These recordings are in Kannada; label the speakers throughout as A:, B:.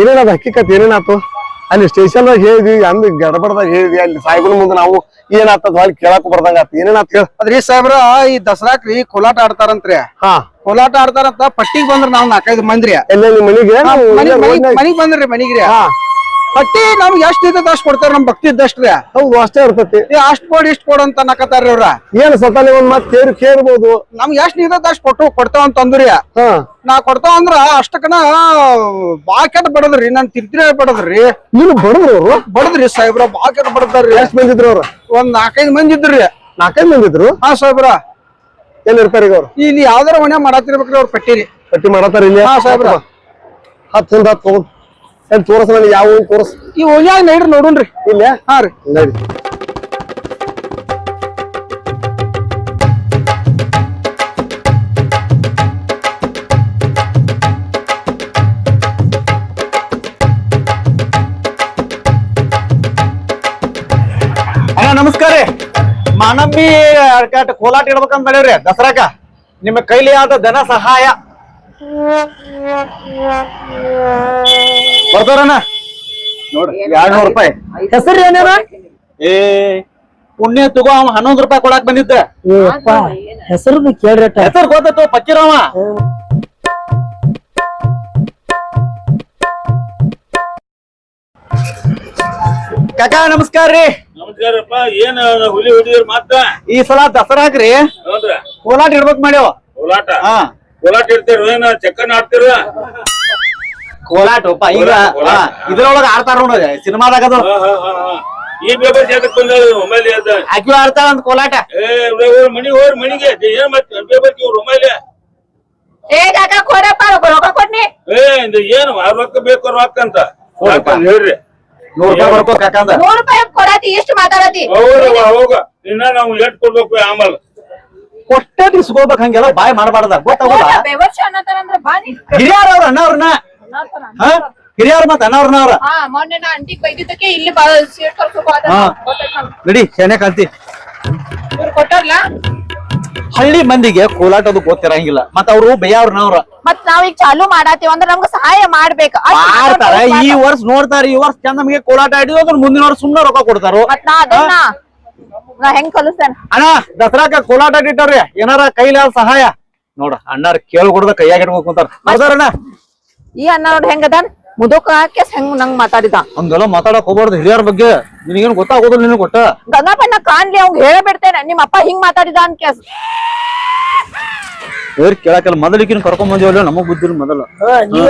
A: ಏನೇನದ ಹಕ್ಕಿಕತ್ ಏನೇನಾತು ಅಲ್ಲಿ ಸ್ಟೇಷನ್ ದಾಗ ಹೇಳಿದ್ವಿ ಅಂದ್ ಗಡಬಡದಾಗ ಹೇಳಿದ್ವಿ ಅಲ್ಲಿ ಸಾಹೇಬನ ಮುಂದೆ ನಾವು ಏನಾಗ್ತದ ಅಲ್ಲಿ ಕೇಳಾಕ ಬರ್ದಂಗ ಆತ. ಏನೇನಾತ್ ಹೇಳ?
B: ಅದ್ರಿ ಸಾಹೇಬ್ರ ಈ ದಸರಾಕ್ರಿ ಕೋಲಾಟ ಆಡ್ತಾರಂತ್ರಿ.
A: ಹಾ.
B: ಕೋಲಾಟ ಆಡ್ತಾರಂತ ಪಟ್ಟಿಗೆ ಬಂದ್ರ ನಾವ್ ನಾಲ್ಕೈದು ಮಂದ್ರಿ.
A: ಎಲ್ಲ ನಿಮ್ಮ ಮನಿಗೆ?
B: ಮನಿಗ್ ಬಂದ್ರಿ ಮನಿಗ್ರಿ.
A: ಹಾ.
B: ಪಟ್ಟಿ ನಮ್ಗೆ ಎಷ್ಟು ಇದ್ದ ಅಷ್ಟ್ ಕೊಡ್ತಾರ ನಮ್ ಭಕ್ತಿ ಇದ್ದಷ್ಟ್ರಿ.
A: ಹೌದು ಅಷ್ಟೇ ಇರ್ತತಿ.
B: ಏ ಅಷ್ಟ್ ಕೊಡ್ ಇಷ್ಟ್ ಕೊಡು ಅಂತ ನಕತಾರ ಅವ್ರ.
A: ಏನ್ ಸತಾಲಿ ಒಂದ್ ಮಾತ್ ಕೇರ್ ಕೇರ್ಬೋದು
B: ನಮ್ಗೆ ಎಷ್ಟು ಇದ್ದದ ಅಷ್ಟ್ ಕೊಟ್ಟು ಕೊಡ್ತಾವ ಅಂತ ಅಂದ್ರಿ
A: ಹಾ.
B: ನಾ ಕೊಡ್ತಾವ ಅಂದ್ರ ಅಷ್ಟಕ್ಕನ ಬಾ ಕೆಟ್ಟ ಬಡದ್ರಿ ನನ್ ತಿರ್ತಿರ ಬಡದ್ರಿ.
A: ನೀನು ಬಡದ್ರು ಅವ್ರು?
B: ಬಡದ್ರಿ ಸಾಹೇಬ್ರ ಬಾ ಕೆಟ್ಟ ಬಡದಾರ್ರಿ
A: ಎಷ್ಟ್ ಬಂದಿದ್ರು ಅವ್ರು?
B: ಒಂದ್ ನಾಲ್ಕೈದು ಮಂದಿ ಇದ್ರಿ.
A: ನಾಲ್ಕೈದು ಇದ್ರು?
B: ಹಾ ಸಾಹೇಬ್ರ.
A: ಎಲ್ಲಿ ಇರ್ತಾರ ಈಗ ಅವ್ರು?
B: ಇಲ್ಲಿ ಯಾವ್ದಾರ ಮನೆ ಮಾಡತ್ತಿರ್ಬೇಕ್ರಿ ಅವ್ರ ಪಟ್ಟಿರಿ.
A: ಪಟ್ಟಿ ಮಾಡತ್ತಾರ ಇಲ್ಲಿ?
B: ಹಾ, ಸಾಹೇಬ್ರ.
A: ಹತ್ತು ಹಿಂದ ಹತ್ತು ಏನ್ ತೋರಸ ನನಗೆ ಯಾವ ಊರ್ ತೋರಸ್?
B: ಈ ಹೋಗ್ಯಾಗ ನೈಡ್ರಿ ನೋಡುನ್ರಿ
A: ಇಲ್ಲ?
B: ಹಾ ರೀ.
A: ನಡಿ.
C: ಅಣ್ಣ ನಮಸ್ಕಾರ ರೀ. ಮಾನಂಬಿ ಅಡ್ಕಾಟ ಕೋಲಾಟ ಇಡ್ಬೇಕಂತ ಮಾಡೇವ್ರಿ ದಸರಾಕ. ನಿಮ್ಮ ಕೈಲಿ ಆದ ಧನ ಸಹಾಯ. ಬರ್ತಾರಣ್ಣ. ನೋಡ್ರಿ ಎರಡ್ ನೂರು ರೂಪಾಯಿ.
D: ಹೆಸರು ಏನೇನ
C: ಏ ಪುಣ್ಯ ತಗೋ ಅವ ಹನ್ನೊಂದು ರೂಪಾಯಿ ಕೊಡಾಕ್ ಬಂದಿದ್ದ.
D: ಹೆಸರು ಕೇಳ್ರಟ
C: ಹೆಸರು ಗೊತ್ತಾಯ್ತು ಪಕ್ಕಿರವ ಕಾಕ ನಮಸ್ಕಾರ ರೀ.
E: ನಮಸ್ಕಾರಪ್ಪ ಏನ್ ಹುಲಿ ಹುಡುಗಿರ್ ಮಾತ
C: ಈ ಸಲ ದಸರಾಕ್ರಿ ಕೋಲಾಟ ಇಡ್ಬೇಕು ಮಾಡ್ಯಾವ.
E: ಕೋಲಾಟ?
C: ಹಾ.
E: ಕೋಲಾಟ ಇಡ್ತೀರ ಏನ ಚಕ್ಕನ್ ಆಡ್ತೀರ?
C: ಕೋಲಾಟ ಒಪ್ಪ ಈಗ ಇದ್ರೊಳಗ ಆಡ್ತಾರ ನೋಡ್ರಿ ಸಿನಿಮಾದಾಗ ಅದು.
E: ಈ ಪೇಪರ್ ಅದ.
C: ಆಕಿ ಆಡ್ತಾಳ ಅಂತ ಕೋಲಾಟ.
E: ಏ ಹೋರ್ ಮನಿಗೆ ಏನ್ ಮತ್ತೆ ಪೇಪರ್ ಇವ್ರು
D: ಏ ಕಾಕ ಕೊಡಪ್ಪ ರೊಕ್ಕ ಕೊಡ್ನಿ.
E: ಏ ಇದು ಏನು ಆ ರೊಕ್ಕ ಬೇಕು ರೊಕ್ಕ ಅಂತ. ಯಾಕ ಹೇಳ್ರಿ.
C: ನೂರ್ ರೂಪಾಯಿ ಬರ್ಕೋ ಕಾಕಂದ
D: ನೂರ್ ರೂಪಾಯಿ ಕೊಡತಿ ಇಷ್ಟು ಮಾತಾಡತಿ.
E: ಹೋಗ್ರವ್ವ, ಹೋಗ ಇನ್ನ ನಾವು ಎಟ್ ಕೊಡ್ಬೇಕು ಆಮೇಲೆ.
C: ಕೊಟ್ಟೆ ಇಸ್ಕೋಬೇಕು ಹಂಗೆಲ್ಲ ಬಾಯ್ ಮಾಡಬಾರ್ದ. ಗೊತ್ತಾಗ ಹಿರಿಯರವ್ರ ಅಣ್ಣವ್ರನ್ನ ಹಾ? ಹಿರಿಯರ್ ಮತ್ತ ಅಣ್ಣವ್ರನ್ನ ಅವ್ರ
D: ಹಾ ಮೊನ್ನೆ ನಾ ಅಂಟಿ ಬೈದಿದ್ದಕ್ಕೆ ಇಲ್ಲಿ ಬಾ ಸೀಟ್ ಕಳ್ಸೋಕ್
C: ಹಾ. ನಡಿ ಶೆನೆ ಕಾಂತಿ
D: ಇವ್ರು ಕೊಟ್ಟಾರ್ಲ
C: ಹಳ್ಳಿ ಮಂದಿಗೆ ಕೋಲಾಟ ಅದು ಗೊತ್ತಿರಂಗಿಲ್ಲ ಮತ್ತ ಅವ್ರು ಬೇಯವ್ರನವ್ರ
D: ಮತ್ ನಾವೀಗ ಚಾಲು ಮಾಡಾತೀವಿ ಅಂದ್ರ ನಮ್ಗ ಸಹಾಯ ಮಾಡ್ಬೇಕ. ಅಷ್ಟ್
C: ಮಾಡ್ತಾರ. ಈ ವರ್ಷ ನೋಡ್ತಾರ ಈ ವರ್ಷ ಚಂದ ನಮಗೆ ಕೋಲಾಟ ಆಡಿದ್ರು ಅದ್ರ ಮುಂದಿನ ವರ್ಷ ಸುಮ್ನೆ ರೊಕ್ಕ ಕೊಡ್ತಾರೋ.
D: ಮತ್ ನಾ ಅದನ್ನ ನಾ ಹೆಂಗ್ ಕಲಿಸ್ತೇನೆ?
C: ಅಣ್ಣ ದಸರಾಕ ಕೋಲಾಟ ಇಟ್ಟವ್ರಿ ಏನಾರ ಕೈಲಿ ಸಹಾಯ? ನೋಡ ಅಣ್ಣಾರ ಕೇಳ್ಕೊಡ್ದ ಕೈಯಾಗ ಇಟ್ಬೇಕು ಕುಂತಾರ. ಬರ್ತಾರಣ್ಣ
D: ಈ ಅನ್ನ ನೋಡಿ ಹೆಂಗದ ಮುದುಕ ಹಾಕಿ ಹೆಂಗ್ ನಂಗ್ ಮಾತಾಡಿದ.
C: ಹಂಗೆಲ್ಲ ಮಾತಾಡಕ್ ಹೋಗ್ಬಾರ್ದು ಹಿರಿಯರ ಬಗ್ಗೆ. ನಿನಗೇನು ಗೊತ್ತಾಗೋದಿಲ್ಲ ನಿನಗೆ ಕೊಟ್ಟ
D: ಗಂಗಾಪಣ್ಣ ಕಾಣ್ಲಿ ಅವ್ನ್ ಹೇಳಬಿಡ್ತೇನೆ. ನಿಮ್ಮ ಅಪ್ಪ ಹಿಂಗ್ ಮಾತಾಡಿದ ಅಂತ ಕೇಸ್
C: ಏರ್ ಕೇಳಕಲ್ಲ ಮೊದಲಿಕಿನ ಕರ್ಕೊಂಡ್ ಬಂದಿವಲ್ಲ ನಮಗ್ ಬುದ್ಧಿಲ್ಲ ಮೊದಲ.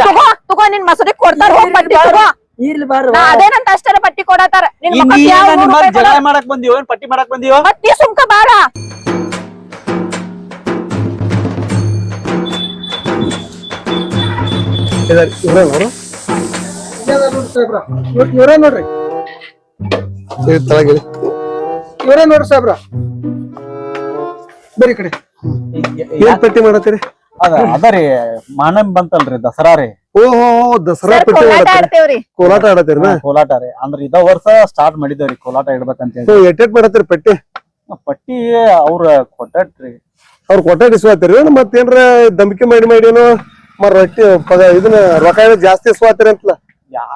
D: ತಗೋ ತಗೋ ನಿನ್ ಮಸೂರಿ ಕೊಡ್ತಾರ ಹೋಗ್ ಪಟ್ಟಿ ತಗೋ.
F: ಇರ್ಲಿ ಬಾರ
D: ನಾ ಅದೇನಂತ ಅಷ್ಟರ ಪಟ್ಟಿ ಕೊಡತಾರ ನಿನ್ ಮಕ್ಕಳಿಗೆ ಯಾವ
C: ಜಗಳ? ಮಾಡಕ್ ಬಂದಿವ ಏನ್ ಪಟ್ಟಿ ಮಾಡಕ್ ಬಂದಿವ
D: ಮತ್ ನೀ ಸುಮ್ಕ ಬಾರ
A: ಇವ್ರೇನವ್ರು
B: ಇವರೇ ನೋಡ್ರಿ.
A: ತಳಗಿಳಿ
B: ಇವರೇ ನೋಡ್ರಿ ಸಾಹೇಬ್ರ. ಬರೀ ಕಡೆ.
A: ಏನ್ ಪಟ್ಟಿ ಮಾಡತ್ತೀರಿ?
C: ಅದ ಅದರಿ ಮಾನಮ್ ಬಂತಲ್ರಿ ದಸರಾ ರೀ.
A: ಓಹೋ ದಸರಾ
D: ಸರ್
A: ಪಟ್ಟಿ
D: ಕೋಲಾಟ
A: ಮಾಡತ್ತೀರಿ?
D: ಆಡ್ತೇವ್ರಿ.
A: ಕೋಲಾಟ ಆಡತ್ತೀರಿ
C: ಕೋಲಾಟ ರೀ. ಅಂದ್ರ ಇದ ವರ್ಷ ಸ್ಟಾರ್ಟ್ ಮಾಡಿದೇವ್ರಿ ಕೋಲಾಟ ಇಡ್ಬೇಕಂತ ಹೇಳಿ.
A: ಎಟ್ಟೆಟ್ ಮಾಡತ್ತೀರಿ ಪಟ್ಟಿ?
C: ಪಟ್ಟಿ ಅವ್ರ ಕೊಟ್ಟಟ್ರಿ.
A: ಅವ್ರ ಕೊಟ್ಟ ಇಸ್ವಾತಿರಿ ಮತ್ತೇನ್ರ ದಂಬಿಕೆ ಮಾಡಿ ಮಾಡಿನೋ ಮರ ರೊಟ್ಟಿ ಪದ ಇದನ್ನ ರೊಕ್ಕ ಏನೋ ಜಾಸ್ತಿ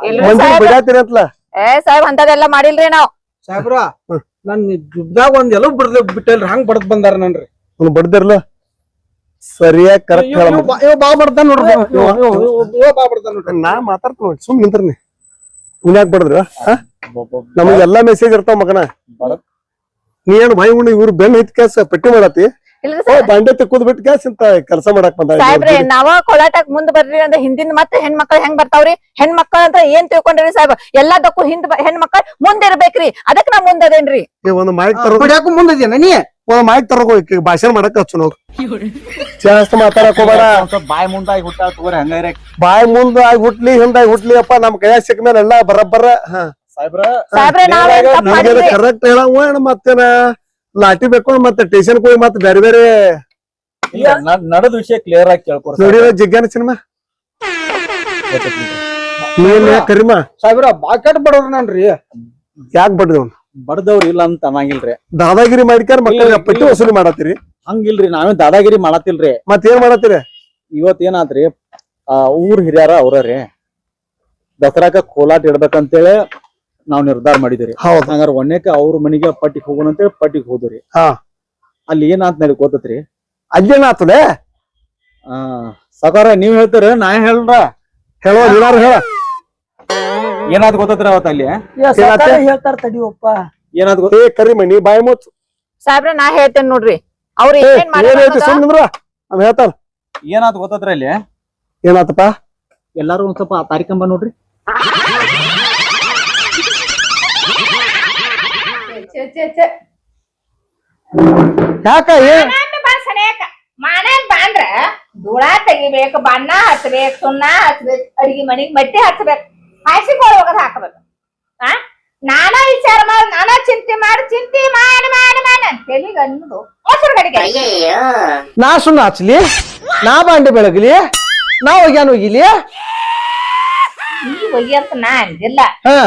D: ಇಲ್ರಿ
A: ಮಂದಿ
D: ಏ ಸಾಹೇಬ್ ಅಂತದೆಲ್ಲ ಮಾಡಿಲ್ರಿ ನಾವ್.
B: ಸಾಹೇಬ್ರ ನನ್ ದುಡ್ಡಾಗ ಒಂದ್ ಎಲ್ಲ ಬಿಡ್ದ ಬಿಟ್ಟಲ್ರಿ ಹಂಗ್ ಬಡದ್ ಬಂದಾರ ನನ್ರಿ.
A: ಅವ್ನು ಬಡ್ದಿರ್ಲ? ಸರಿಯಾಗಿ ಕರೆಕ್ಟ್
B: ಹೇಳ ಇವ್ ಬಾ- ಬಡ್ದ ನೋಡ್ರಿ ಇವ್- ಬಾ ಬರ್ತಾನ ನೋಡ್ರಿ.
A: ನಾ ಮಾತಾಡ್ತೀನಿ ನೋಡಿ ಸುಮ್ ನಿಂತ್ರಿ ಇನ್ಯಾಕ್ ಬಡದ್ರ? ನಮಗೆಲ್ಲಾ ಮೆಸೇಜ್ ಇರ್ತಾವ ಮಗನ. ನೀ ಏನು ಭಯ ಉಣ್ಣಿ ಇವ್ರು ಬೆನ್ ಐತ್ ಕ್ಯಾಸ್ ಪಟ್ಟಿ ಮಾಡತಿ ಬಾಂಡೆ ತೆಕ್ಕುದ್ ಬಿಟ್ಟು ಕ್ಯಾಸ್ ಇಂತ ಕೆಲಸ ಮಾಡಕ್ ಬಂದ
D: ಸಾಹೇಬ್ರೆ ನಾವ ಕೋಲಾಟಕ್ ಮುಂದ್ ಬರ್ರಿ ಅಂದ್ರೆ ಹಿಂದಿನ ಮತ್ತೆ ಹೆಣ್ಮಕ್ಳು ಹೆಂಗ್ ಬರ್ತಾವ್ರಿ? ಹೆಣ್ಮಕ್ಳ ಅಂತ ಏನ್ ತಿಳ್ಕೊಂಡ್ರಿ ಸಾಹೇಬ್? ಎಲ್ಲದಕ್ಕೂ ಹಿಂದ್ ಹೆಣ್ಮಕ್ಳ ಮುಂದ್ ಇರ್ಬೇಕ್ರಿ ಅದಕ್ ನಾ ಮುಂದ್ ಅದೇನ್ರಿ
A: ಒಂದು ಮೈಕ್ ತರ
B: ಹೊಡ್ಯಾಕು ಮುಂದಿದ್ಯಾ ನೀ?
A: ಒಂದ್ ಮೈಕ್ ತರಗೋ ಈಕಿ ಭಾಷಣ ಮಾಡಕ್ ಹಚ್ಚು ನೋಡ್. ಜಾಸ್ತಿ ಮಾತಾಡಕ್ ಹೋಗ್ಬೇಡ.
C: ಬಾಯ್ ಮುಂದಾಗಿ ಹುಟ್ಟ ತಗೋರಿ ಹಂಗಾರೆ
A: ಬಾಯಿ ಮುಂದ ಆಗಿ ಹುಟ್ಲಿ ಹಿಂದಾಗಿ ಹುಟ್ಲಿ ಅಪ್ಪ ನಮ್ ಕೈಯಾಗ ಸಿಕ್ಕ ಮೇಲೆ ಎಲ್ಲಾ ಬರಬ್ಬರ
C: ಸಾಹೇಬ್ರ
D: ಸಾಹೇಬ್ರ
A: ಕರೆಕ್ಟ್ ಹೇಳ ಮತ್ತೇನ? ಲಾಟಿ ಬೇಕು ಮತ್ತೆ ಟೇಷನ್ ಹೋಗಿ ಮತ್ತೆ ಬೇರೆ ಬೇರೆ
C: ನಡದ ನಡ್- ನಡೆದ ವಿಷಯ ಕ್ಲಿಯರ್ ಆಗಿ ಕೇಳ್ಕೊಡ್ತೀನಿ.
A: ನೋಡಿರ ಜಿಗ್ಗಾನ ಸಿನಿಮಾ ನೀನ್ ಕರಿಮ?
B: ಸಾಹೇಬ್ರ ಬಾಕೆಟ್ ಬಡವ್ರ ನನ್ರಿ.
A: ಯಾಕೆ ಬಡ್ದವ್
C: ಬಡದವ್ರು ಇಲ್ಲ ಅಂತ ಅನ್ನಂಗಿಲ್ರಿ.
A: ದಾದಾಗಿರಿ ಮಾಡಿಕ್ಯಾರ ಮಕ್ಕಳಿಗೆ ಪಟ್ಟಿ. ವಸೂಲಿ ಮಾಡತ್ತೀರಿ?
C: ಹಂಗಿಲ್ರಿ ನಾವೇ ದಾದಾಗಿರಿ ಮಾಡತ್ತಿಲ್ರಿ.
A: ಮತ್ ಏನ್ ಮಾಡತ್ತೀರಿ?
C: ಇವತ್ ಏನಾದ್ರಿ ಆ ಊರ್ ಹಿರಿಯರ ಅವ್ರ ರೀ ದಸರಾಕ ಕೋಲಾಟ ಇಡ್ಬೇಕಂತೇಳಿ ನಾವ್ ನಿರ್ಧಾರ ಮಾಡಿದಿರಿ
B: ಹೌದು.
C: ಹಂಗಾರ ಒಣ್ಣೆಕ ಅವ್ರ ಮನೆಗೆ ಪಟ್ಟಿಗೆ ಹೋಗೋಣ ಅಂತೇಳಿ ಪಟ್ಟಿಗೆ ಹೋದ್ರಿ.
B: ಹಾ.
C: ಅಲ್ಲಿ ಏನಾತ್ ನನಗೆ ಗೊತ್ತತ್ರಿ?
B: ಅಲ್ಲೇನಾತದೆ?
C: ಆ ಸಾಕಾರ ನೀವ್ ಹೇಳ್ತೀರ ನಾ ಹೇಳ್ರ.
B: ಹೇಳೋ ಏನಾರು ಹೇಳ.
C: ಏನಾದ್ ಗೊತ್ತತ್ರಿ ಅವತ್ತ ಅಲ್ಲಿ?
F: ಹೇಳ್ತಾರ ತಡಿಯಪ್ಪ
C: ಏನಾದ್ ಗೊತ್ತೇ
B: ಏ ಕರಿಮಣಿ ಬಾಯಿ ಮುಚ್ಚು.
D: ಸಾಹೇಬ್ರ ನಾ ಹೇಳ್ತೇನೆ ನೋಡ್ರಿ. ಅವ್ರ
B: ಹೇಳ್ತಾರ
D: ಏನ್ ಮಾಡ್ಯಾರ
B: ಏನೈತಿ
D: ಅನ್ನೋದ-
B: ಸುಮ್ಮನಿದ್ರ ಅವ್ ಹೇಳ್ತಾನ
C: ಏನಾದ್ ಗೊತ್ತತ್ರಿ ಅಲ್ಲಿ?
B: ಏನಾತಪ್ಪ?
C: ಎಲ್ಲಾರು ಒಂದ್ ಸ್ವಲ್ಪ ತಾರಿಕಂಬ ನೋಡ್ರಿ.
B: ಯಾಕ
G: ಬಂದ್ರ ಧೂಳ ತೆಗಿಬೇಕು ಬಣ್ಣ ಹಚ್ಬೇಕು ಸುಣ್ಣ ಹಚ್ಬೇಕು ಅಡಿಗೆ ಮನಿಗ್ ಮಟ್ಟಿ ಹಚ್ಬೇಕು. ಹಾಸಿಗೆ ಹೋಗದ್ ಹಾಕ್ಬೇಕು. ಆ? ನಾನಾ ವಿಚಾರ ಮಾಡಿ ನಾನಾ ಚಿಂತೆ ಮಾಡಿ ಚಿಂತೆ ಮಾಡಿ ಮಾಡಿ ಮಾಡಿ ಅನ್ನೋದು ಮೊಸರು ಗಡಿಗೆ
B: ನಾ ಸುಣ್ಣ ಹಚ್ಲಿ? ನಾ ಬಾಂಡೆ ಬೆಳಗ್ಲಿ? ನಾ ಒಗ್ಯಾನ ಹೋಗಿಲಿ?
G: ಈ ಅಂತ ನಾ ಅಂದಿಲ್ಲ.
B: ಹಾ.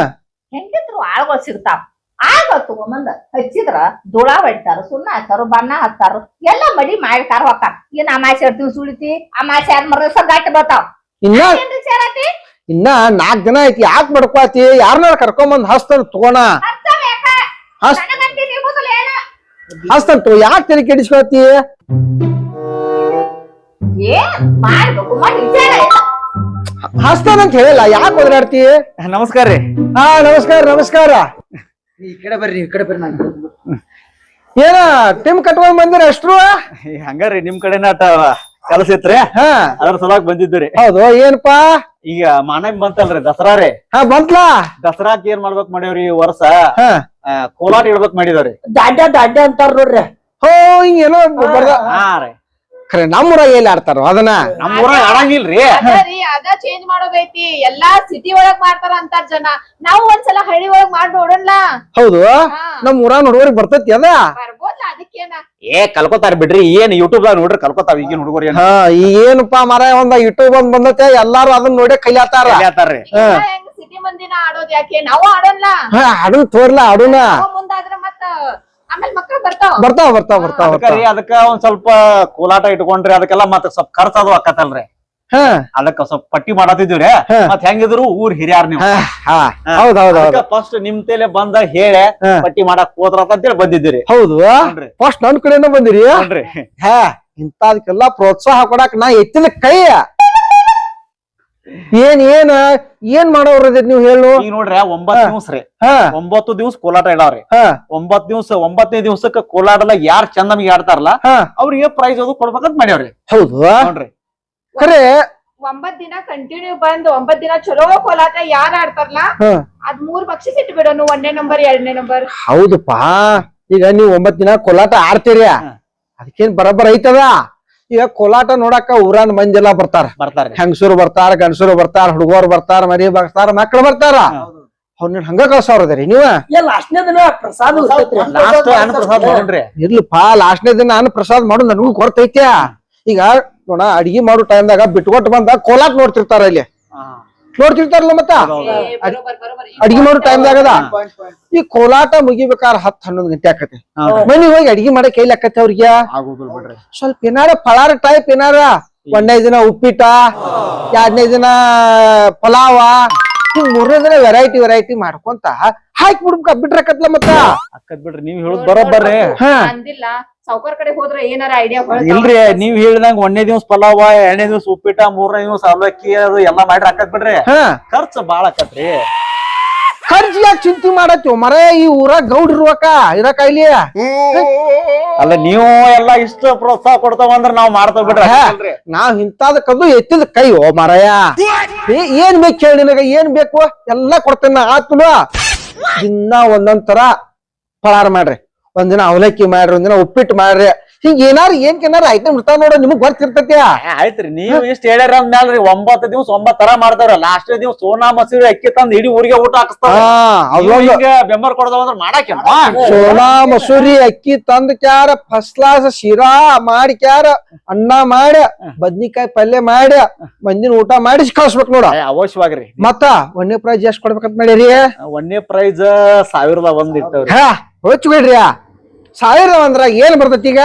G: ಹೆಂಗಿದ್ರು ಆಳ್ಗಳು ಸಿಗ್ತಾವ. ಆಳ್ಗಳು ತಗೊಂಬಂದ ಹಚ್ಚಿದ್ರ ಧೂಳ ಹೊಡಿತಾರ ಸುಣ್ಣ ಹಾಕ್ತಾರ ಬಣ್ಣ ಹಾಕ್ತಾರ ಎಲ್ಲ ಮಡಿ ಮಾಡ್ತಾರ ಹೋಗ್ತಾರ ಏನ್ ಅಮಾಸೆ ಇರ್ತೀವಿ ಸುಳಿತಿ ಅಮಾಸೆ ಆದ್ ಮರ ಗಟ್ಟಿ ಬರ್ತಾವ.
B: ಇನ್ನ
G: ಸೇರತಿ?
B: ಇನ್ನ ನಾಕ್ ದಿನ ಐತಿ ಯಾಕೆ ಬಡ್ಕೋತಿ? ಯಾರನ್ನ ಕರ್ಕೊಂಬಂದ್ ಹಸ್ತನ್ ತಗೋಣ. ಹಸ್ತನ್ ತಗೋ ಯಾಕೆ ತಲೆ ಕೆಡಿಸ್ಕೋತಿ ಹಸ್ತಾನ ಅಂತ ಹೇಳಿಲ್ಲ ಯಾಕೆ ಓದಾಡ್ತಿ
C: ನಮಸ್ಕಾರ ರೀ.
B: ಹಾ ನಮಸ್ಕಾರ ನಮಸ್ಕಾರ.
F: ಈ ಕಡೆ ಬರ್ರಿ ಈ ಕಡೆ ಬರ್ರಿ ನಾನು
B: ಏನ ಟಿಮ್ ಕಟ್ಕೊಂಡ್ ಬಂದಿರ ಅಷ್ಟ್ರು?
C: ಹಂಗಾರಿ ನಿಮ್ ಕಡೆನ ಕೆಲಸ ಇತ್ರಿ?
B: ಹಾ.
C: ಅದ್ರ ಸಲುವಾಗಿ ಬಂದಿದ್ರಿ
B: ಹೌದು ಏನಪ್ಪಾ?
C: ಈಗ ಮಾನವಿ ಬಂತಲ್ರಿ ದಸರಾ ರೀ.
B: ಹಾ ಬಂತ್ಲಾ?
C: ದಸರಾಕ್ ಏನ್ ಮಾಡ್ಬೇಕ್ ಮಾಡ್ಯಾವ್ರಿ ಈ ವರ್ಷ?
B: ಹಾ.
C: ಕೋಲಾಟ ಇಡ್ಬೇಕ್ ಮಾಡಿದವ್ರಿ.
F: ದಾಡ್ಯ ದಾಡ್ಯ ಅಂತಾರ ನೋಡ್ರಿ.
B: ಹೋ ಹಿಂಗೇನೋ ಬರ್ದ
C: ಹಾ ರೀ.
B: ಖರೆ ನಮ್ಮೂರಾಗ ಎಲ್ಲಿ ಆಡ್ತಾರೋ ಅದನ್ನ?
C: ನಮ್ಮೂರ ಊರಾಗ ಆಡಂಗಿಲ್ರಿ.
H: ಅದ ಚೇಂಜ್ ಮಾಡೋದೈತಿ. ಎಲ್ಲಾ ಸಿಟಿ ಒಳಗ್ ಮಾಡ್ತಾರ ಅಂತಾರ ಜನ. ನಾವು ಒಂದ್ಸಲ ಹಳ್ಳಿ ಒಳಗ್ ಮಾಡಿ ನೋಡೋಣ
B: ಹೌದು. ನಮ್ ಊರಾಗ ನೋಡುವರಿಗೆ ಬರ್ತೈತಿ ಅದ?
H: ಬರ್ಬೋದ್ಲ ಅದಕ್ಕೇನ?
C: ಏ ಕಲ್ಕೋತಾರ ಬಿಡ್ರಿ ಏನ್ ಯೂಟ್ಯೂಬ್ ದಾಗ ನೋಡ್ರಿ ಕಲ್ಕೋತಾವ ಈಗಿನ ಹುಡುಗರು ಏನ್.
B: ಹಾ ಏನಪ್ಪಾ ಮರ ಒಂದ ಯೂಟ್ಯೂಬ್ ಒಂದ್ ಬಂದೈತೆ ಎಲ್ಲಾರು ಅದನ್ನ ನೋಡಿ ಕಲಿಯಾತಾರ
H: ಹೇಳ್ತಾರ್ರಿ ಸಿಟಿ ಮಂದಿನ ಆಡೋದ್ ಯಾಕೆ? ನಾವು ಆಡೋಣ
B: ಹಾ ತೋರ್ಲ
H: ಆಡೋಣ ಮುಂದಾದ್ರ ಮತ್ತ ಬರ್ತಾವ.
B: ಬರ್ತಾವ ಬರ್ತಾವ ಬರ್ತಾವ
C: ಅದಕ್ಕ ಒಂದ್ ಸ್ವಲ್ಪ ಕೋಲಾಟ ಇಟ್ಕೊಂಡ್ರಿ ಅದಕ್ಕೆಲ್ಲ ಮತ್ತ ಸ್ವಲ್ಪ ಖರ್ಚ ಅದು ಆಕತ್ತಲ್ರಿ
B: ಹಾ.
C: ಅದಕ್ಕ ಸ್ವಲ್ಪ ಪಟ್ಟಿ ಮಾಡತ್ತಿದ್ವಿ
B: ಹಾ.
C: ಮತ್ ಹೆಂಗಿದ್ರು ಊರ್ ಹಿರಿಯಾರ ನೀವು. ಫಸ್ಟ್ ನಿಮ್ ತೇಲೆ ಬಂದ ಹೇಳಿ. ಪಟ್ಟಿ ಮಾಡಕ್ ಹೋದ್ರ ಅಂತೇಳಿ ಬಂದಿದ್ದೀರಿ.
B: ಹೌದು. ಫಸ್ಟ್ ನನ್ ಕಡೆನ ಬಂದಿರಿ? ಹಾ ಇಂತದಕ್ಕೆಲ್ಲ ಪ್ರೋತ್ಸಾಹ ಕೊಡಾಕ ನಾ ಎತ್ತಿನ ಕೈ ಏನ್ ಏನ್ ಏನ್ ಮಾಡೋರ್ ನೀವು ಹೇಳು
C: ಈಗ ನೋಡ್ರಿ ಒಂಬತ್ ದಿವ್ಸ ರೀ.
B: ಹಾ.
C: ಒಂಬತ್ತು ದಿವಸ ಕೋಲಾಟ ಇಡಾವ್ರಿ
B: ಹಾ.
C: ಒಂಬತ್ ದಿವ್ಸ ಒಂಬತ್ತನೇ ದಿವಸಕ್ಕೆ ಕೋಲಾಟಲ್ಲ ಯಾರ್ ಚಂದ ನಮಗೆ ಆಡ್ತಾರಲ್ಲ
B: ಹಾ.
C: ಅವ್ರಿಗೆ ಪ್ರೈಸ್ ಅದು ಕೊಡ್ಬೇಕಂತ ಮಾಡ್ಯಾವ್ರಿ.
B: ಹೌದು?
C: ನೋಡ್ರಿ.
B: ಖರೆ.
H: ಒಂಬತ್ ದಿನ ಕಂಟಿನ್ಯೂ ಬಂದ್ ಒಂಬತ್ ದಿನ ಚಲೋ ಕೋಲಾಟ ಯಾರ ಆಡ್ತಾರಲ್ಲ
B: ಹಾ.
H: ಅದ್ ಮೂರ್ ಬಕ್ಷಿಸ್ ಇಟ್ಬಿಡೋನು ಒಂದನೇ ನಂಬರ್ ಎರಡನೇ ನಂಬರ್
B: ಹೌದಪ್ಪ. ಈಗ ನೀವ್ ಒಂಬತ್ ದಿನ ಕೋಲಾಟ ಆಡ್ತೀರಿ. ಅದಕ್ಕೇನ್ ಬರಬರ್ ಐತದ? ಈಗ ಕೋಲಾಟ ನೋಡಾಕ ಊರಾನ್ ಮಂಜೆಲ್ಲಾ ಬರ್ತಾರ.
C: ಬರ್ತಾರ
B: ಹೆಂಗಸರು ಬರ್ತಾರ ಗಂಡಸರು ಬರ್ತಾರ ಹುಡುಗರು ಬರ್ತಾರ ಮರಿ ಬರ್ತಾರ ಮಕ್ಳು ಬರ್ತಾರ? ಅವ್ನ ಹಂಗ ಕಳ್ಸವ್ರದ್ರಿ ನೀವ?
F: ಏ ಲಾಸ್ಟ್ನೇ ದಿನ
B: ಇರ್ಲಿಪ್ಪ ಲಾಸ್ಟ್ನೇ ನಾನು ಪ್ರಸಾದ್ ಮಾಡು ನನಗೂ ಕೊರತೈತ್ಯ ಈಗ ನೋಡ ಅಡಿಗೆ ಮಾಡೋ ಟೈಮ್ದಾಗ ಬಿಟ್ಕೊಟ್ಟು ಬಂದ ಕೋಲಾಟ ನೋಡ್ತಿರ್ತಾರ ಇಲ್ಲಿ ನೋಡ್ತಿರ್ತಾರಲ್ಲ ಮತ್ತ? ಅಡ್ಗಿ ಮಾಡೋ ಟೈಮ್ ಅದ ಈ ಕೋಲಾಟ ಮುಗಿಬೇಕಾರ ಹತ್ತ್ ಹನ್ನೊಂದ್ ಗಂಟೆ ಆಕತಿ. ಮನಿಗ್ ಹೋಗಿ ಅಡಿಗೆ ಮಾಡಕ್ ಕೈಲಿ ಆಕತಿ ಅವ್ರಿಗೆ? ಸ್ವಲ್ಪ ಏನಾರ ಫಳಾರ ಟೈಪ್ ಏನಾರ? ಒಂದನೇ ದಿನ ಉಪ್ಪಿಟ್ಟ ಎರಡನೇ ದಿನ ಪಲಾವ ಹಿಂಗ್ ಮೂರನೇ ದಿನ ವೆರೈಟಿ ವೆರೈಟಿ ಮಾಡ್ಕೊಂತ ಹಾಕಿ ಬಿಡ್ಬೇಕ ಬಿಟ್ರಕತ್ಲ ಮತ್ತ?
C: ಅಕ್ಕದ್ ಬಿಡ್ರಿ ನೀವ್ ಹೇಳುದ್ ಬರೋಬ್ಬರ್ರಿ
B: ಹಾ.
H: ಅಂದಿಲ್ಲ ಸಾವ್ಕಾರ್ ಕಡೆ ಹೋದ್ರೆ ಏನಾರ ಐಡಿಯಾ
C: ಇಲ್ರಿ ನೀವ್ ಹೇಳಿದಂಗ ಒಂದನೇ ದಿವ್ಸ ಪಲಾವ ಎರಡನೇ ದಿವ್ಸ ಉಪ್ಪಿಟ್ಟ ಮೂರನೇ ದಿವ್ಸ ಅವಲಕ್ಕಿ ಅದು ಎಲ್ಲಾ ಮಾಡ್ರಿ ಅಕ್ಕದ್ ಬಿಡ್ರಿ.
B: ಹಾ.
C: ಖರ್ಚು ಬಾಳ ಆಕತ್ರಿ
B: ಖರ್ಚು ಯಾಕೆ ಚಿಂತೆ ಮಾಡತ್ತೀವ್? ಮರ ಈ ಊರಾಗ ಗೌಡ್ ಇರ್ಬೇಕ ಇರಕ ಇಲ್ಲಿ
C: ಅಲ್ಲ ನೀವು ಎಲ್ಲಾ ಇಷ್ಟ ಪ್ರೋತ್ಸಾಹ ಕೊಡ್ತಾವ ಅಂದ್ರ ನಾವ್ ಮಾಡ್ತಾವ್ ಬಿಡ್ರಿ?
B: ನಾವ್ ಇಂತಾದಕ್ಕದು ಎತ್ತಿದ ಕೈ ಓ ಮರಯ ಏನ್ ಬೇಕು ಹೇಳಿ ನಿನಗ? ಏನ್ ಬೇಕು? ಎಲ್ಲಾ ಕೊಡ್ತೇನೆ ಆತ್ಮ ಇನ್ನ ಒಂದೊಂದ್ ತರ ಪಳಾರ ಮಾಡ್ರಿ. ಒಂದಿನ ಅವಲಕ್ಕಿ ಮಾಡ್ರಿ, ಒಂದಿನ ಉಪ್ಪಿಟ್ಟು ಮಾಡ್ರಿ. ಹಿಂಗ ಏನಾರ ಏನ್ ಏನಾರ ಐಟಮ್ ಇರ್ತಾವ ನೋಡ ನಿಮಗ್ ಗೊತ್ತಿರ್ತೈತಿ
C: ಆ, ಆಯ್ತ್ರಿ ನೀವ್ ಇಷ್ಟ ಹೇಳ್ಯಾರ ಅಂದ್ಮೇಲ್ರಿ ಒಂಬತ್ತ ದಿವ್ಸ ಒಂಬತ್ ತರ ಮಾಡ್ತಾರ ಲಾಸ್ಟ್ ದಿವ್ಸ ಸೋನಾ ಮಸೂರಿ ಅಕ್ಕಿ ತಂದ್ ಇಡೀ ಊರಿಗೆ ಊಟ ಹಾಕಿಸ್ತಾರ ಬೆಂಬರ್ ಕೊಡದವ ಅಂದ್ರ ಮಾಡಾಕ
B: ಸೋನಾ ಮಸೂರಿ ಅಕ್ಕಿ ತಂದ ಕ್ಯಾರ ಫಸ್ಟ್ ಕ್ಲಾಸ್ ಶಿರಾ ಮಾಡಿ ಕ್ಯಾರ ಅನ್ನ ಮಾಡಿ ಬದ್ನಿಕಾಯಿ ಪಲ್ಯ ಮಾಡಿ ಮಂದಿನ ಊಟ ಮಾಡಿ ಕಳ್ಸ್ಬೇಕು ನೋಡ.
C: ಅವಶ್ಯವಾಗ್ರಿ.
B: ಮತ್ತ ಒಂದೇ ಪ್ರೈಸ್ ಎಷ್ಟ್ ಕೊಡ್ಬೇಕಂತ ಮಾಡಿರಿ?
C: ಒಂದೇ ಪ್ರೈಸ್ ಸಾವಿರದ ಒಂದ್ ಇಟ್ಟವ್ರಿ
B: ಹಾ ಹೊಚ್ಬೇಡ್ರಿ ಸಾವಿರ ಅಂದ್ರ ಏನ್ ಬರ್ತೈತಿ ಈಗ?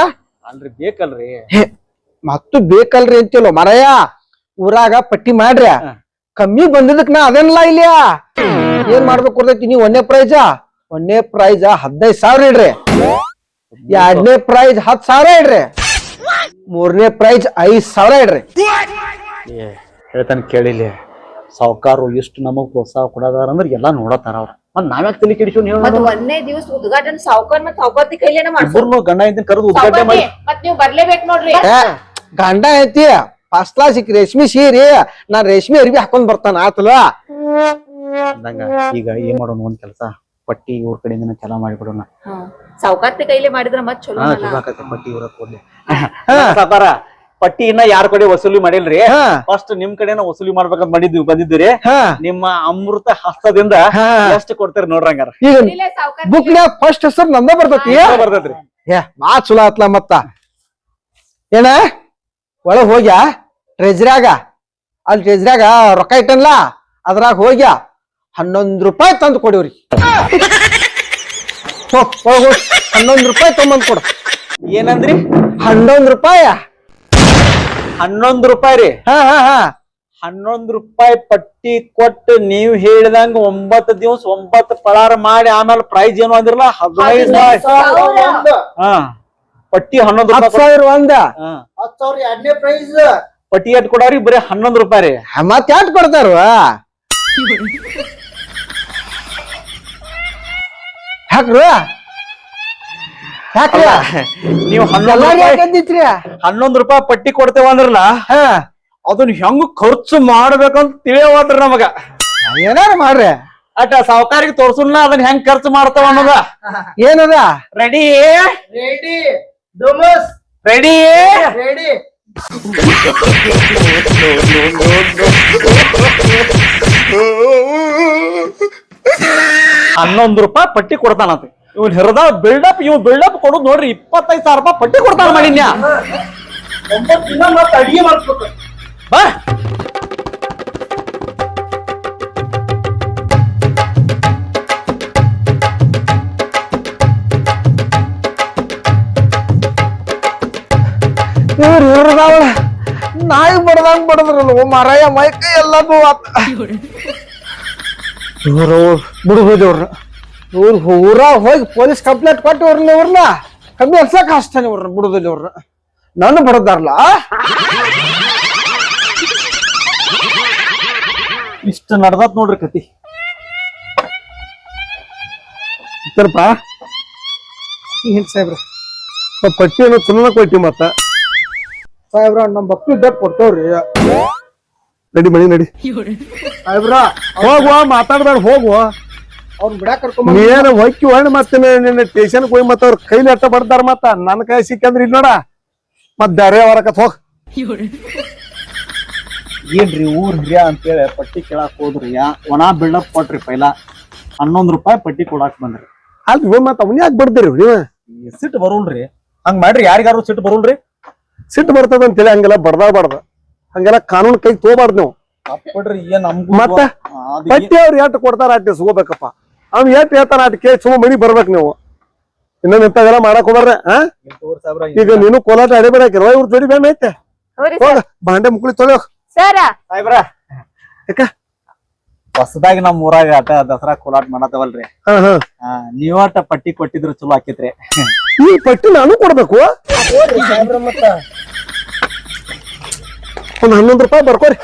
C: ಅಲ್ರಿ ಬೇಕಲ್ರಿ.
B: ಮತ್ತು ಬೇಕಲ್ರಿ ಅಂತಿಲ್ಲ ಮರಯ್ಯ ಊರಾಗ ಪಟ್ಟಿ ಮಾಡ್ರಿ ಕಮ್ಮಿ ಬಂದಿದ್ದಕ್ ನಾ ಅದೇನಲ್ಲ ಇಲ್ಲಿ ಏನ್ ಮಾಡ್ಬೇಕು ಕೊಡ್ತೈತಿ ನೀವು ಒಂದೇ ಪ್ರೈಜ ಒಂದೇ ಪ್ರೈಜ ಹದಿನೈದು ಸಾವಿರ ಇಡ್ರಿ. ಎರಡನೇ ಪ್ರೈಜ್ ಹತ್ ಸಾವಿರ ಇಡ್ರಿ. ಮೂರನೇ ಪ್ರೈಜ್ ಐದ್ ಸಾವಿರ ಇಡ್ರಿ.
C: ಹೇಳ್ತಾನೆ ಕೇಳಿಲ್ಲ ಸಾವುಕಾರು ಎಷ್ಟು ನಮಗ್ ಪ್ರೋತ್ಸಾಹ ಕೊಡೋದಾರ ಅಂದ್ರೆ ಎಲ್ಲಾ ನೋಡತಾರ ಅವ್ರ. ಮತ್ ನಾವ್ಯಾಕ್ ತಲೆ ಕೆಡಿಸು ನೀವು
D: ಮತ್ ಒಂದೇ ದಿವಸ ಉದ್ಘಾಟನೆ ಸಾವ್ಕಾರ್ ಮತ್ ಸಾವ್ಕಾರ್ತಿ ಕೈಲೇನ ಮಾಡ್ಸೋ.
C: ಇಬ್ಬರು ಗಂಡ ಇದ್ದ ಕರೆದು ಉದ್ಘಾಟನೆ ಮಾಡಿ.
H: ಮತ್ ನೀವು ಬರ್ಲೇಬೇಕು ನೋಡ್ರಿ.
B: ಗಂಡ ಐತಿ ಫಸ್ಟ್ ಕ್ಲಾಸ್ ರೇಷ್ಮೆ ಸೀರಿ ನಾ ರೇಷ್ಮೆ ಅರ್ಬಿ ಹಾಕೊಂಡ್ ಬರ್ತಾನ ಆತಲ್ಲ
C: ಅಂದಂಗ ಈಗ ಏನ್ ಮಾಡೋಣ ಒಂದ್ ಕೆಲಸ? ಪಟ್ಟಿ ಇವ್ರ ಕಡೆಯಿಂದ ಚಲ ಮಾಡಿಬಿಡೋಣ
D: ಸಾವುಕಾರ್ತಿ ಕೈಲೇ ಮಾಡಿದ್ರ ಮತ್ ಚಲೋ
C: ಚಲೋ ಆಕತಿ ಪಟ್ಟಿ ಇವ್ರ ಕೊಡ್ಲಿ. ಸಾಪಾರ ಪಟ್ಟಿ ಇನ್ನ ಯಾರ ಕಡೆ ವಸೂಲಿ ಮಾಡಿಲ್ರಿ?
B: ಹಾ.
C: ಫಸ್ಟ್ ನಿಮ್ ಕಡೆನ ವಸೂಲಿ ಮಾಡ್ಬೇಕಂತ ಮಾಡಿದ್ವಿ ಬಂದಿದ್ದೀರಿ.
B: ಹಾ.
C: ನಿಮ್ಮ ಅಮೃತ ಹಸ್ತದಿಂದ
B: ಹಾ.
C: ಎಷ್ಟು ಕೊಡ್ತೀರಿ ನೋಡ್ರಂಗಾರ
B: ಈಗ ಬುಕ್ನ್ಯಾಗ ಫಸ್ಟ್ ಹೆಸರು ನಂದ ಬರ್ತೈತಿ.
C: ಬರ್ತೈತ್ರಿ.
B: ಏ ಚಲೋ ಆತ್ಲ ಮತ್ತ. ಏನ? ಒಳಗ್ ಹೋಗ್ಯಾ? ಟ್ರೆಜರ್ಯಾಗ ಅಲ್ಲಿ ಟ್ರೆಜರ್ಯಾಗ ರೊಕ್ಕ ಇಟ್ಟನ್ಲ? ಅದ್ರಾಗ ಹೋಗ್ಯಾ? ಹನ್ನೊಂದ್ ರೂಪಾಯಿ ತಂದು ಕೊಡಿವ್ರಿ. ಹನ್ನೊಂದು ಹೋಗ್ ಹೋಗ್. ಹನ್ನೊಂದ್ ರೂಪಾಯಿ ತೊಂಬಂದ್ ಕೊಡು.
C: ಏನಂದ್ರಿ?
B: ಹನ್ನೊಂದ್ ರೂಪಾಯ?
C: ಹನ್ನೊಂದ್ ರೂಪಾಯಿ ರೀ.
B: ಹಾ ಹಾ ಹಾ.
C: ಹನ್ನೊಂದ್ ರೂಪಾಯಿ ಪಟ್ಟಿ ಕೊಟ್ಟು ನೀವ್ ಹೇಳಿದಂಗ ಒಂಬತ್ ದಿವಸ ಒಂಬತ್ ಪಳಾರ ಮಾಡಿ ಆಮೇಲೆ ಪ್ರೈಸ್ ಏನು ಅಂದಿರಲ್ಲ? ಹದಿನೈದು ಹಾ. ಪಟ್ಟಿ ಹನ್ನೊಂದು ರೂಪಾಯಿ
B: ಸಾವಿರ ಒಂದ?
C: ಹಾ.
F: ಹತ್ತು ಸಾವಿರ ಎರಡನೇ ಪ್ರೈಸ್
C: ಪಟ್ಟಿ ಎಟ್ ಕೊಡವ್ರಿ ಬರೀ ಹನ್ನೊಂದು ರೂಪಾಯಿ ರೀ.
B: ಮತ್ ಯಾಟ್ ಕೊಡ್ತಾರ? ಹಾಕ್ರು? ಯಾಕ್ರಿ
C: ನೀವು ಹನ್ನೊಂದು
B: ಎಲ್ಲಾರು
C: ರೂಪಾಯಿ
B: ಯಾಕಂದಿತ್ರಿ
C: ಹನ್ನೊಂದು ರೂಪಾಯಿ ಪಟ್ಟಿ ಕೊಡ್ತೇವ ಅಂದ್ರಲ್ಲ
B: ಹಾ.
C: ಅದನ್ನ ಹೆಂಗ್ ಖರ್ಚು ಮಾಡ್ಬೇಕಂತ ತಿಳಿಯವಾದ್ರ ನಮಗ.
B: ಏನಾರ ಮಾಡ್ರಿ.
C: ಅಟ ಸಾವುಕಾರಿಗೆ ತೋರ್ಸುಲ್ಲ ಅದನ್ನ ಹೆಂಗ್ ಖರ್ಚು ಮಾಡ್ತಾವ ಅನ್ನೋದ.
B: ಏನದ?
C: ರೆಡಿ
F: ರೆಡಿ ದುಮಸ್
C: ರೆಡಿ
F: ರೆಡಿ
C: ಹನ್ನೊಂದು ರೂಪಾಯಿ ಪಟ್ಟಿ ಕೊಡ್ತಾನಂತ. ಇವ್ನ ಹಿರದ ಬಿಲ್ಡಪ್ ಇವ್ ಬಿಲ್ಡಪ್ ಕೊಡೋದು ನೋಡ್ರಿ ಇಪ್ಪತ್ತೈದು ಸಾವಿರ ರೂಪಾಯಿ ಪಟ್ಟಿ ಕೊಡ್ತಾನ ಮಾಡಿನ್ಯ
F: ಒಂಬತ್ತು ದಿನ ಮತ್ತೆ ಅಡಿಗೆ ಮಾಡಿಸ್ಬೇಕು.
C: ಬಾ.
B: ಇವ್ರು ನಾಯಿ ಬಡ್ದಂಗ್ ಬಡದ್ರಲ್ಲ ಮರಾಯ ಮೈಕೈ ಎಲ್ಲದು ಇವರು. ಬಿಡ್ಬೋದು ಇವ್ರನ್ನ ಇವ್ರು ಊರ ಹೋಗಿ ಪೊಲೀಸ್ ಕಂಪ್ಲೇಂಟ್ ಕೊಟ್ಟು ಇವ್ರನ್ನ ಇವ್ರನ್ನ ಕಮ್ಮಿ ಅನ್ಸಕ್ ಹಾಸ್ತಾನೆ ಇವ್ರನ್ನ ಬಿಡುದಿಲ್ಲ ಇವ್ರನ್ನ. ನನ್ನ ಬಡದಾರಲ್ಲ
C: ಇಷ್ಟ ನಡ್ದತ್ ನೋಡ್ರಿ ಕತಿ.
B: ಇತ್ತರಪ್ಪ? ಏನ್ ಸಾಹೇಬ್ರ. ಪಟ್ಟಿಯನ್ನು ಚಲನ ಕೊಟ್ಟಿ ಮತ್ತ? ಸಾಹೇಬ್ರ ನಮ್ಮ ಭಕ್ತಿ ಇದ್ದಾಗ ಕೊಡ್ತೇವ್ರಿ ನಡಿ ಮಣಿ ನಡಿ. ಸಾಹೇಬ್ರ ಹೋಗುವ ಮಾತಾಡ್ಬೇಡ ಹೋಗುವ. ನೀನು ಹೊಕ್ಕಿ ಹೊಣ್ ಮತ್ತೆ ನಿನ್ನ ಸ್ಟೇಷನ್ ಹೋಗಿ ಮತ್ತ ಅವ್ರ ಕೈಲಿ ಅಟ್ಟ ಬಡ್ದಾರ ಮತ್ತ. ನನ್ನ ಕೈ ಸಿಕ್ಕಂದ್ರ ಇಲ್ಲಿ ನೋಡ. ಮತ್ ಬೇರೆ ಹೊರಕತ್ ಹೋಗ್.
C: ಏನ್ರಿ ಊರ್ ಹಿರಿಯ ಅಂತೇಳಿ ಪಟ್ಟಿ ಕೇಳಾಕ್ ಹೋದ್ರಿ? ಯಾ ಒಣ ಬಿಲ್ಡಪ್ ಕೊಟ್ರಿ ಪೈಲ. ಹನ್ನೊಂದ್ ರೂಪಾಯಿ ಪಟ್ಟಿ ಕೊಡಾಕ್ ಬಂದ್ರಿ.
B: ಅಲ್ರಿ ಮತ್ತ ಅವ್ನ ಯಾಕೆ ಬಡ್ದಿರಿ ನೀವು
C: ಬರೋಲ್ರಿ ಸಿಟ್ಟು ಬರುಲ್ರಿ ಹಂಗ್ ಮಾಡ್ರಿ ಯಾರಿಗಾರು ಸಿಟ್ಟು ಬರೋಲ್ರಿ
B: ಸಿಟ್ಟು ಬರ್ತದ ಅಂತೇಳಿ ಹಂಗೆಲ್ಲ ಬಡ್ದ ಬಡ್ದ ಹಂಗೆಲ್ಲ ಕಾನೂನು ಕೈ ತೋಬಾರ್ದು ನೀವು.
C: ತಪ್ಪಿಡ್ರಿ ಏನ್ ನಮ್ಗೂ
B: ಮತ್ತ? ಪಟ್ಟಿ ಅವ್ರು ಎಷ್ಟು ಕೊಡ್ತಾರ ಅಟ್ಟಿ ಸುಗೋಬೇಕಪ್ಪ ಅವ್ನು ಎಷ್ಟು ಹೇಳ್ತಾನ? ಅಟ್ ಕೇಳಿ ಸುಮ್ಮ ಮನಿ ಬರ್ಬೇಕು ನೀವು. ಇನ್ನೊಂದ್ ಇಂಥವೆಲ್ಲ ಮಾಡಕ್ ಹೋಗ್ಬಾರ್ರೆ ಆ?
C: ಏನ್
B: ಈಗ ನೀನು ಕೋಲಾಟ ಅಡಿಬೇಡಾಕಿರೋ ಇವ್ರ ಜೋಡಿ ಬೇಮ ಐತೆ.
D: ಹೌದ್ರಿ
B: ಹೋಗ ಬಾಂಡೆ ಮುಕ್ಳಿ ತೊಳೆ
D: ಸರ.
C: ಸಾಹೇಬ್ರ
B: ಯಾಕ?
C: ಹೊಸದಾಗಿ ನಮ್ ಊರಾಗ ಆಟ ದಸರಾ ಕೋಲಾಟ ಮಾಡತ್ತವಲ್ರಿ.
B: ಹಾ ಹಾ.
C: ನೀವಾಟ ಪಟ್ಟಿ ಕೊಟ್ಟಿದ್ರು ಚಲೋ ಆಕೇತ್ರಿ.
B: ಈ ಪಟ್ಟಿ ನಾನು ಕೊಡ್ಬೇಕು? ಒಂದ್ ಹನ್ನೊಂದು ರೂಪಾಯಿ ಬರ್ಕೋರಿ.